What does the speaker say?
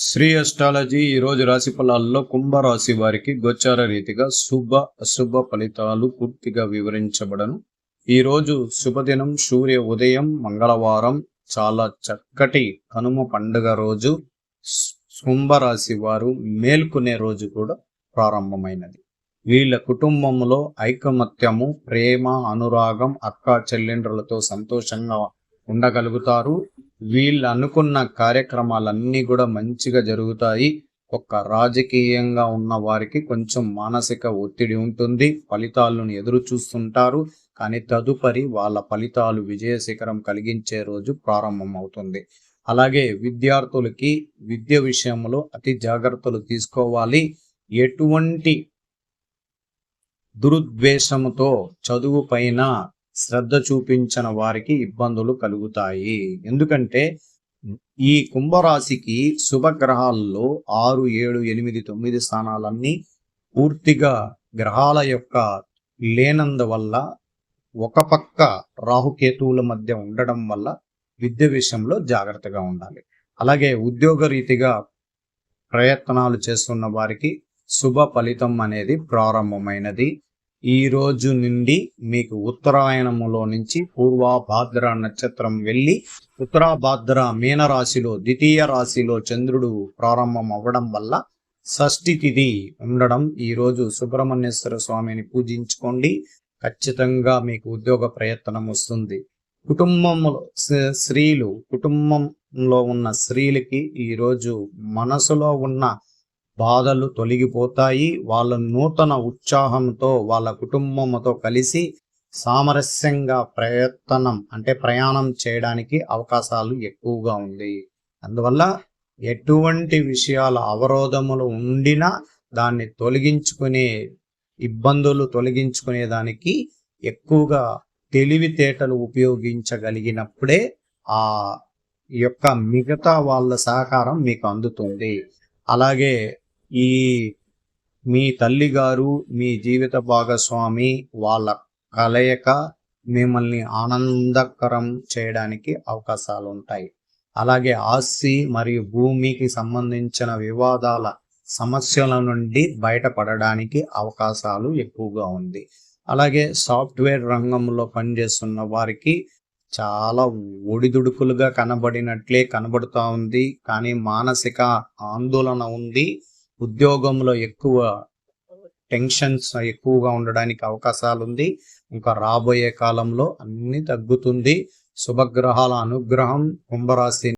Shri astrology ఈ రోజు రాశి ఫలాల్లో కుంభరాశి వారికి గోచార రీతిగా శుభ అశుభ ఫలితాలు పూర్తిగా వివరించబడను. ఈ రోజు శుభదినం సూర్య ఉదయం మంగళవారం చాలా చక్కటి కనుమ పండుగ రోజు. కుంభరాశి వారు మేల్కొనే రోజు కూడా ప్రారంభమైనది. వీళ్ళ కుటుంబంలో ఐకమత్యము ప్రేమ అనురాగం అక్క చెల్లెండ్రులతో సంతోషంగా ఉండగలుగుతారు. వీళ్ళు అనుకున్న కార్యక్రమాలన్నీ కూడా మంచిగా జరుగుతాయి. ఒక్క రాజకీయంగా ఉన్న వారికి కొంచెం మానసిక ఒత్తిడి ఉంటుంది. ఫలితాలను ఎదురు చూస్తుంటారు. కానీ తదుపరి వాళ్ళ ఫలితాలు విజయ శిఖరం కలిగించే రోజు ప్రారంభమవుతుంది. అలాగే విద్యార్థులకి విద్య విషయంలో అతి జాగ్రత్తలు తీసుకోవాలి. ఎటువంటి దురుద్వేషముతో చదువు పైన శ్రద్ధ చూపించిన వారికి ఇబ్బందులు కలుగుతాయి. ఎందుకంటే ఈ కుంభరాశికి శుభగ్రహాల్లో ఆరు ఏడు ఎనిమిది తొమ్మిది స్థానాలన్నీ పూర్తిగా గ్రహాల యొక్క లేనందువల్ల ఒక పక్క రాహుకేతువుల మధ్య ఉండడం వల్ల విద్య విషయంలో జాగ్రత్తగా ఉండాలి. అలాగే ఉద్యోగ రీతిగా ప్రయత్నాలు చేస్తున్న వారికి శుభ ఫలితం అనేది ప్రారంభమైనది. ఈ రోజు నుండి మీకు ఉత్తరాయణములో నుంచి పూర్వభాద్ర నక్షత్రం వెళ్ళి ఉత్తరాభాద్ర మీనరాశిలో ద్వితీయ రాశిలో చంద్రుడు ప్రారంభం అవ్వడం వల్ల షష్ఠి తిథి ఉండడం ఈ రోజు సుబ్రహ్మణ్యేశ్వర స్వామిని పూజించుకోండి. ఖచ్చితంగా మీకు ఉద్యోగ ప్రయత్నం వస్తుంది. కుటుంబంలో స్త్రీలు కుటుంబంలో ఉన్న స్త్రీలకి ఈ రోజు మనసులో ఉన్న బాధలు తొలగిపోతాయి. వాళ్ళ నూతన ఉత్సాహంతో వాళ్ళ కుటుంబంతో కలిసి సామరస్యంగా ప్రయత్నం అంటే ప్రయాణం చేయడానికి అవకాశాలు ఎక్కువగా ఉంది. అందువల్ల ఎటువంటి విషయాల అవరోధములు ఉండినా దాన్ని తొలగించుకునే ఇబ్బందులు తొలగించుకునే దానికి ఎక్కువగా తెలివితేటలు ఉపయోగించగలిగినప్పుడే ఆ యొక్క మిగతా వాళ్ళ సహకారం మీకు అందుతుంది. అలాగే ఈ మీ తల్లిగారు మీ జీవిత భాగస్వామి వాళ్ళ కలయిక మిమ్మల్ని ఆనందకరం చేయడానికి అవకాశాలు ఉంటాయి అలాగే ఆస్తి మరియు భూమికి సంబంధించిన వివాదాల సమస్యల నుండి బయటపడడానికి అవకాశాలు ఎక్కువగా ఉంది. అలాగే సాఫ్ట్వేర్ రంగంలో పనిచేస్తున్న వారికి చాలా ఒడిదుడుకులుగా కనబడినట్లే కనబడుతూ ఉంది. కానీ మానసిక ఆందోళన ఉంది. ఉద్యోగంలో ఎక్కువ టెన్షన్స్ ఎక్కువగా ఉండడానికి అవకాశాలు ఉంది ఇంకా రాబోయే కాలంలో అన్ని తగ్గుతుంది. శుభగ్రహాల అనుగ్రహం కుంభరాశి